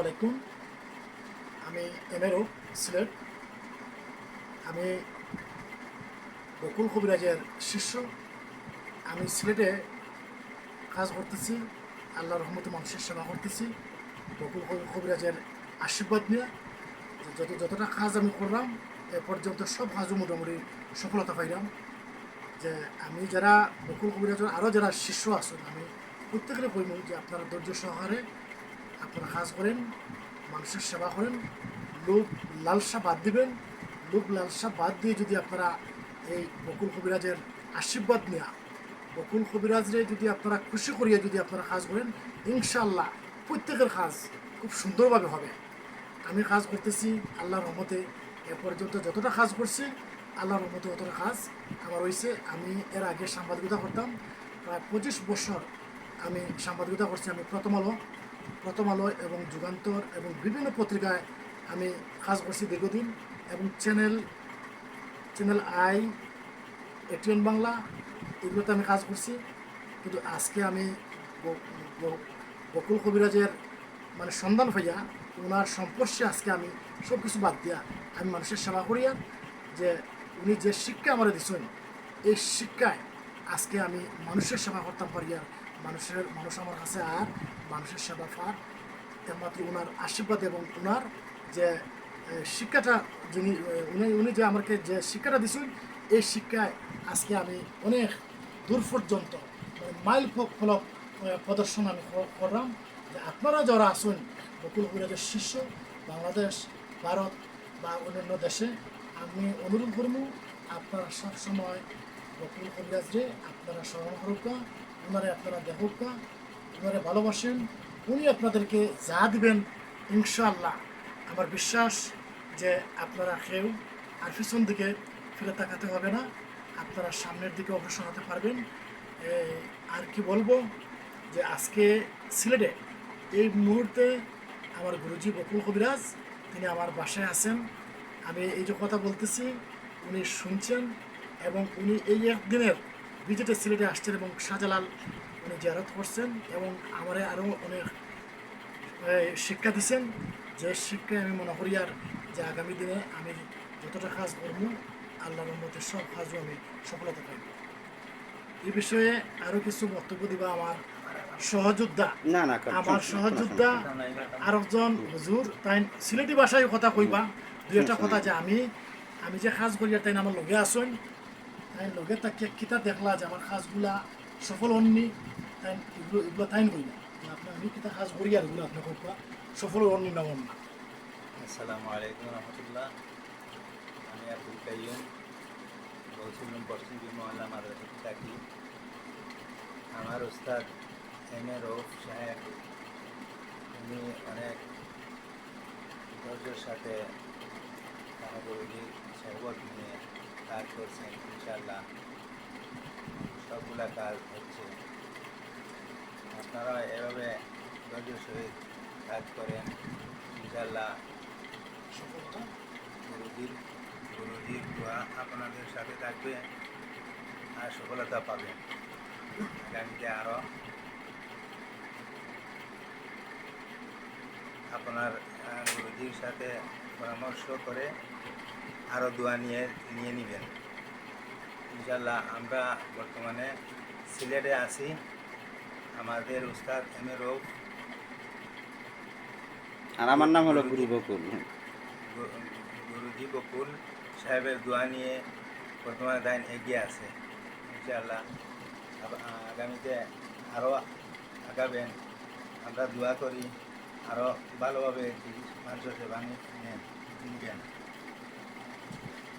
আলাইকুম। আমি এমএরও সিলেট। আমি বকুল কবিরাজের শিষ্য। আমি সিলেটে কাজ করতেছি আল্লাহর রহমতে মানুষের সেবা করতেছি, বকুল কবি- কবিরাজের আশীর্বাদ নিয়ে। যত যতটা কাজ আমি করলাম, এ পর্যন্ত সব কাজও মোটামুটি সফলতা পাইলাম। যে আমি যারা বকুল কবিরাজের আরও যারা শিষ্য আছেন, আমি প্রত্যেকের কইম যে আপনারা ধৈর্য সহকারে আপনারা কাজ করেন, মানুষের সেবা করেন, লোক লালসা বাদ দিবেন, লোক লালসা বাদ দিয়ে যদি আপনারা এই বকুল কবিরাজের আশীর্বাদ নেওয়া বকুল কবিরাজরে যদি আপনারা খুশি করিয়ে যদি আপনারা কাজ করেন ইনশাল্লাহ প্রত্যেকের কাজ খুব সুন্দরভাবে হবে। আমি কাজ করতেছি আল্লাহর রহমতে, এ পর্যন্ত যতটা কাজ করছি, আল্লাহর রহমতে অতটা কাজ আমার হয়েছে আমি এর আগে সাংবাদিকতা করতাম, প্রায় পঁচিশ বছর আমি সাংবাদিকতা করছি, আমি প্রথম আলো। প্রথম আলো এবং যুগান্তর এবং বিভিন্ন পত্রিকায় আমি কাজ করছি দীর্ঘদিন এবং channel channel I, ATN Bangla, এগুলোতে আমি কাজ করছি। কিন্তু আজকে আমি বকুল কবিরাজের মানে সন্ধান পাইয়া ওনার সম্পর্কে আজকে আমি সব কিছু বাদ দিয়া আমি মানুষের সেবা করিয়া যে উনি যে শিক্ষা আমার দিচ্ছেন এই শিক্ষায় আজকে আমি মানুষের সেবা করতাম পারিয়া মানুষের, মানুষ আমার কাছে আর মানুষের সেবা পার একমাত্র ওনার আশীর্বাদ এবং ওনার যে শিক্ষাটা যিনি উনি উনি যে আমাকে যে শিক্ষাটা দিচ্ছেন এই শিক্ষায় আজকে আমি অনেক দূর পর্যন্ত মাইল ফলক প্রদর্শন আমি করলাম। যে আপনারা যারা আসুন বকুল কবিরাজের শিষ্য, বাংলাদেশ, ভারত বা অন্যান্য দেশে, আমি অনুরোধ করব, আপনারা সবসময় বকুল কবিরাজরে আপনারা স্মরণ করুক ওনারে আপনারা দেখুক ওনারে ভালোবাসেন, উনি আপনাদেরকে যা দিবেন, ইনশাআল্লাহ। আমার বিশ্বাস যে আপনারা কেউ আর পিছন দিকে ফিরে তাকাতে হবে না, আপনারা সামনের দিকে অগ্রসর হতে পারবেন। আর কি বলব যে আজকে সিলেটে এই মুহূর্তে আমার গুরুজি বকুল কবিরাজ, তিনি আমার বাসায় আছেন। আমি এই যে কথা বলতেছি, উনি শুনছেন এবং উনি এই একদিনের ভিজিটে সিলেটে আসছেন এবং শাহজালাল উনি জিয়ারত করছেন এবং আমারে আরও অনেক শিক্ষা দিচ্ছেন যে শিক্ষায় আমি মনে করি আর যে আগামী দিনে আমি যতটা কাজ করব আল্লাহর রহমতের সব কাজও আমি সফলতা পাইব। এই বিষয়ে আরও কিছু বক্তব্য দিবা আমার সহযোদ্ধা? না না আমার সহযোদ্ধা আরেকজন হুজুর তাই সিলেটি ভাষায় কথা কইবা দুই একটা কথা যে আমি আমি যে কাজ করি আর তাই আমার লগে আসুন তাই লগে তাকে কিতা দেখলা যে আমার কাজগুলা সফল হননি। এগুলো আপনার আর এগুলো আপনি কইবা সফল হননি না। আমি বলছিলাম থাকি। আমার উস্তাদ এম এ রৌফ সাহেব। উনি অনেক ধৈর্যের সাথে কানাগুরুজি শরবত নিয়ে কাজ করছেন ইনশাল্লাহ সবগুলা কাজ হচ্ছে। আপনারা এভাবে ধৈর্যের সহিত কাজ করেন ইনশাল্লাহ গুরুজির গুরুজির আপনাদের সাথে থাকবে আর সফলতা পাবেন। আগামীতে আরও আপনার গুরুজির সাথে পরামর্শ করে আরও দোয়া নিয়ে নিয়ে নেবেন। ইনশাল্লাহ আমরা বর্তমানে সিলেটে আছি। আমাদের উস্তাদ এম এ রৌফ আর আমার নাম হলো গুরু বকুল। গুরুজি বকুল সাহেবের দোয়া নিয়ে বর্তমানে দাইন এগিয়ে আছে ইনশাআল্লাহ। আগামীতে আরও আগাবেন। আমরা দোয়া করি আরও ভালোভাবে মানুষের সেবা নি- নেন নিবেন।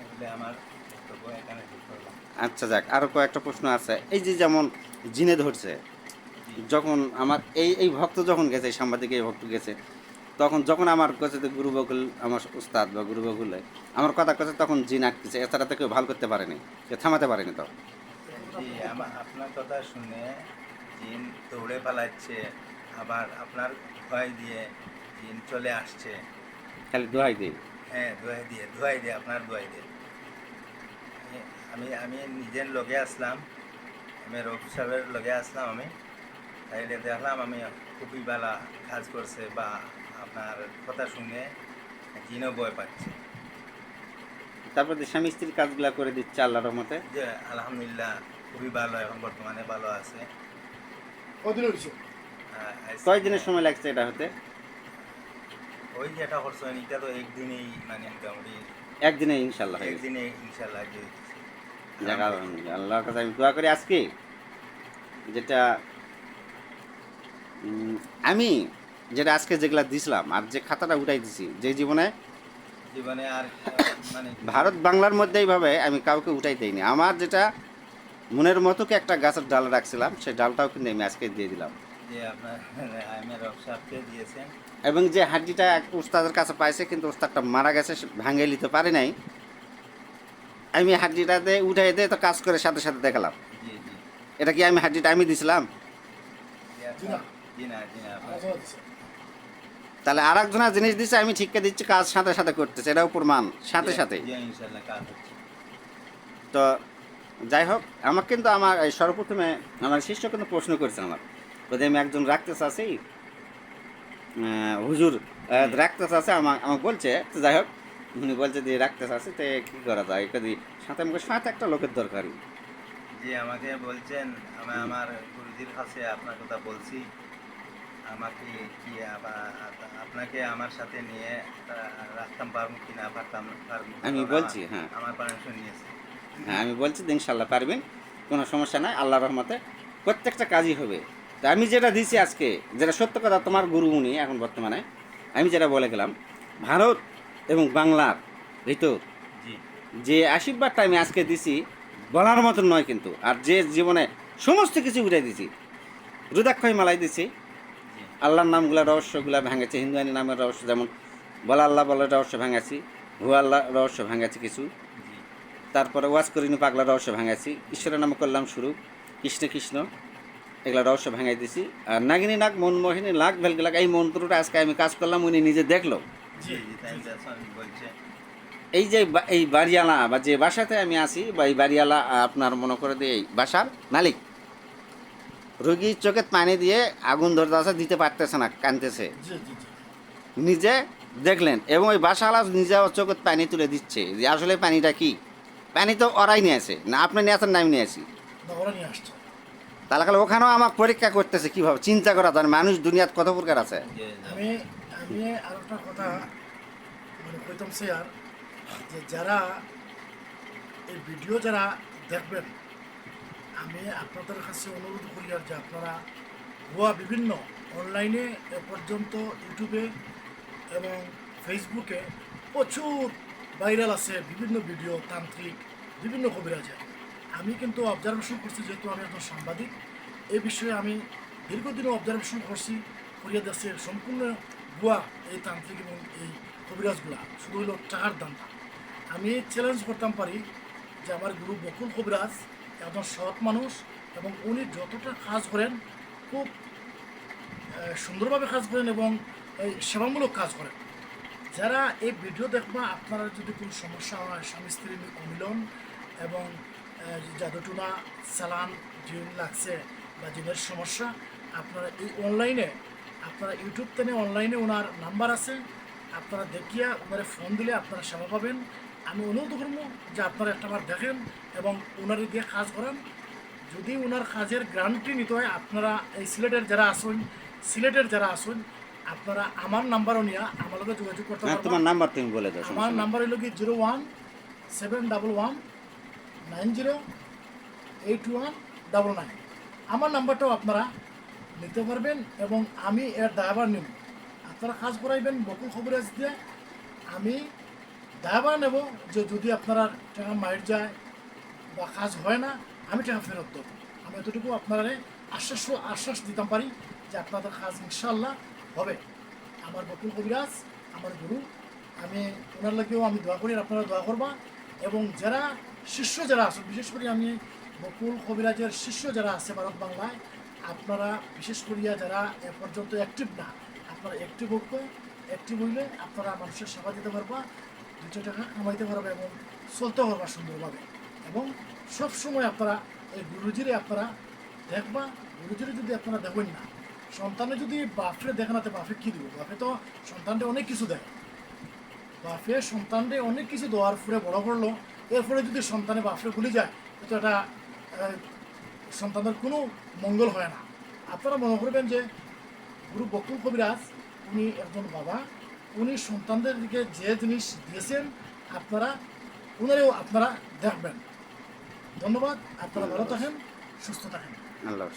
এগুলো আমার বক্তব্য এখানে আচ্ছা যাক আরও কয়েকটা প্রশ্ন আছে। এই যে যেমন জিনে ধরছে যখন আমার এই এই ভক্ত যখন গেছে এই সাংবাদিক এই ভক্ত গেছে তখন যখন আমার কাছে গুরু বকুল আমার উস্তাদ বা গুরু বকুলে আমার কথা কাছে তখন জিন আঁকতেছে এছাড়া তো কেউ ভালো করতে পারেনি কেউ থামাতে পারেনি তো। জি আমার আপনার কথা শুনে জিন দৌড়ে পালাচ্ছে আবার আপনার ভয় দিয়ে জিন চলে আসছে। খালি দোহাই দিই হ্যাঁ দোয়াই দিয়ে দোয়াই দিয়ে আপনার দোয়াই দিয়ে। আমি আমি নিজের লগে আসলাম আমি রফ সাহেবের লগে আসলাম আমি। তাইলে দেখলাম আমি খুবই বেলা কাজ করছে বা আপনার কথা শুনে জিনও বয় পাচ্ছে। তারপর যে স্বামী স্ত্রীর কাজগুলো করে দিচ্ছে আল্লাহর রহমতে? যে আলহামদুলিল্লাহ খুবই ভালো এখন বর্তমানে ভালো আছে। কদিন হয়েছে আহ, আজকে- কয় দিনের সময় লাগছে এটা হতে? ওই যেটা করছেন এটা তো একদিনেই মানে মোটামুটি একদিনে ইনশাল্লাহ একদিনে ইনশাল্লাহ আল্লাহর কাছে আমি দোয়া করি আজকে যেটা আমি যেটা আজকে যেগুলা দিছিলাম আর যে খাতাটা উঠাই দিছি যে জীবনে জীবনে আর মানে ভারত বাংলার মধ্যে এইভাবে আমি কাউকে উঠাই দেইনি। আমার যেটা মনের মতো মতোকে একটা গাছের ডাল রাখছিলাম সেই ডালটাও কিন্তু আমি আজকে দিয়ে দিলাম। এবং যে হাড্ডিটা এক উস্তাদের কাছে পাইছে কিন্তু উস্তাদটা মারা গেছে ভাঙে নিতে পারে নাই। আমি হাড্ডিটাতে উঠাই দিয়ে তো কাজ করে সাথে সাথে দেখালাম। এটা কি আমি হাড্ডিটা আমি দিছিলাম? আলোচনা দিচ্ছে তাহলে আর একজনের জিনিস দিচ্ছে আমি ঠিককে দিচ্ছি কাজ সাথে সাথে করতেছে এটাও প্রমাণ সাথে সাথে। ইনশাল্লাহ কাজ হচ্ছে। তো যাই হোক আমার কিন্তু আমার এই সর্বপ্রথমে আমার শিষ্য কিন্তু প্রশ্ন করেছে আমার। যদি আমি একজন রাখতে চাচ্ছি হুজুর রাখতে চাচ্ছে আমার আমাকে বলছে তো যাই হোক উনি বলছে যে রাখতে চাচ্ছে তো কী করা যায়? যদি সাথে আমাকে সাথে একটা লোকের দরকারি জি আমাকে বলছেন আমি আমার গুরুজির কাছে আপনার কথা বলছি। আমাকে কি আবার আপনাকে আমার সাথে নিয়ে রাখতাম পারব কি না পারতাম আমি বলছি, হ্যাঁ। আমার পারমিশন নিয়েছে। হ্যাঁ আমি বলছি যে ইনশাল্লাহ পারবেন কোনো সমস্যা নাই আল্লাহ রহমতে প্রত্যেকটা কাজই হবে। তো আমি যেটা দিছি আজকে যেটা সত্য কথা তোমার গুরু উনি এখন বর্তমানে আমি যেটা বলে গেলাম ভারত এবং বাংলার ভিতর যে আশীর্বাদটা আমি আজকে দিছি বলার মতন নয় কিন্তু আর যে জীবনে সমস্ত কিছু উঠে দিছি রুদাক্ষয় মালাই দিছি আল্লাহর নামগুলা রহস্যগুলা ভাঙেছে হিন্দুয়ানি নামের রহস্য যেমন বলা আল্লাহ বলে রহস্য ভাঙাছি হু আল্লাহ রহস্য ভাঙাছি কিছু। তারপরে ওয়াজ করিনি পাগলা রহস্য ভাঙাছি ঈশ্বরের নামে করলাম শুরু কৃষ্ণ কৃষ্ণ এগুলা রহস্য ভাঙাই দিছি। আর নাগিনী নাগ মনমোহিনী লাগ ভেলগুলাক এই মন্ত্রটা আজকে আমি কাজ করলাম উনি নিজে দেখল। এই যে এই বাড়িয়ালা বা যে বাসাতে আমি আছি বা এই বাড়িয়ালা আপনার মনে করে দিয়ে এই বাসার মালিক। রোগীর চোখে পানি দিয়ে আগুন ধরতে আছে দিতে পারতেছে না কানতেছে নিজে দেখলেন এবং ওই বাসাওয়ালা নিজে চোখে পানি তুলে দিচ্ছে যে আসলে পানিটা কি? পানি তো ওরাই নিয়ে আসে না আপনি নিয়ে আসেন না আমি নিয়ে আসি। তাহলে খালি ওখানেও আমাকে পরীক্ষা করতেছে কীভাবে? চিন্তা করা যায় মানুষ দুনিয়াত কত প্রকার আছে? আমি আমি আর একটা কথা মানে কইতাম স্যার যে যারা এই ভিডিও যারা দেখবেন আমি আপনাদের কাছে অনুরোধ করি আর যে আপনারা ভুয়া বিভিন্ন অনলাইনে এ পর্যন্ত ইউটিউবে এবং ফেসবুকে প্রচুর ভাইরাল আছে বিভিন্ন ভিডিও, তান্ত্রিক, বিভিন্ন কবিরাজের আমি কিন্তু অবজারভেশন করছি যেহেতু আমি একজন সাংবাদিক এই বিষয়ে আমি দীর্ঘদিন অবজারভেশন করছি, করিয়া দেশের সম্পূর্ণ ভুয়া এই তান্ত্রিক এবং এই কবিরাজগুলা। শুধু হইল টাকার দামটা আমি চ্যালেঞ্জ করতাম পারি যে আমার গুরু বকুল কবিরাজ একজন সৎ মানুষ এবং উনি যতটা কাজ করেন, খুব সুন্দরভাবে কাজ করেন এবং সেবামূলক কাজ করেন। যারা এই ভিডিও দেখবা, আপনারা যদি কোনো সমস্যা হয়, স্বামী স্ত্রীর অমিলন এবং জাদুটুনা চালান, জিন লাগছে বা জিনের সমস্যা, আপনারা এই অনলাইনে, আপনারা ইউটিউব থেকে অনলাইনে ওনার নাম্বার আছে। আপনারা দেখিয়া, ওনারে ফোন দিলে আপনারা সেবা পাবেন। আমি অনুরোধ করব যে আপনারা একটা বার দেখেন এবং ওনারে দিয়ে কাজ করেন। যদি ওনার কাজের গ্যারান্টি নিতে হয় আপনারা এই সিলেটের যারা আসুন সিলেটের যারা আসুন আপনারা আমার নাম্বারও নিয়ে আমার লগে যোগাযোগ করতে হ্যাঁ পারবেন। তোমার নাম্বার তুমি বলে দাও আমার নাম্বার হলো কি zero one seven double one nine zero eight one double nine. আমার নাম্বারটাও আপনারা নিতে পারবেন এবং আমি এর ড্রাইভার নেব। আপনারা কাজ করাইবেন বকুল খবর দিয়ে আমি ড্রাইভার নেব যে যদি আপনারা টাকা মাইট যায় বা কাজ হয় না, আমি টাকা ফেরত দেবো। আমি এতটুকু আপনারা আশ্বাস আশ্বাস দিতাম পারি যে আপনাদের কাজ ইনশাল্লাহ হবে। আমার বকুল কবিরাজ, আমার গুরু, আমি ওনার লাগেও আমি দোয়া করি, আপনারা দোয়া করবা। এবং যারা শিষ্য যারা আছেন, বিশেষ করে আমি বকুল কবিরাজের শিষ্য যারা আছে ভারত বাংলায়, আপনারা বিশেষ করিয়া যারা এ পর্যন্ত অ্যাক্টিভ না, আপনারা অ্যাক্টিভ হোক অ্যাক্টিভ হইলে আপনারা মানুষের সেবা দিতে পারবা। দুটো টাকা কামাইতে পারবে এবং চলতে পারবা সুন্দরভাবে। এবং সব সময় আপনারা এই গুরুজিরে আপনারা দেখবা, গুরুজির যদি আপনারা দেখেন না সন্তানে যদি বাপরে দেখে না, তো বাপে কি দিব? বাপে তো সন্তানটা অনেক কিছু দেয়। বাপে সন্তানরে অনেক কিছু দেওয়ার পরে বড় করল, এরপরে যদি সন্তানে বাপরে ভুলে যায় তো এটা সন্তানের কোনো মঙ্গল হয় না। আপনারা মনে করবেন যে, গুরু বকুল কবিরাজ, উনি একজন বাবা। উনি সন্তানদের দিকে যে জিনিস দিয়েছেন, আপনারা উনারেও আপনারা দেখবেন ধন্যবাদ, আপনারা ভালো থাকেন, সুস্থ থাকেন আল্লাহ।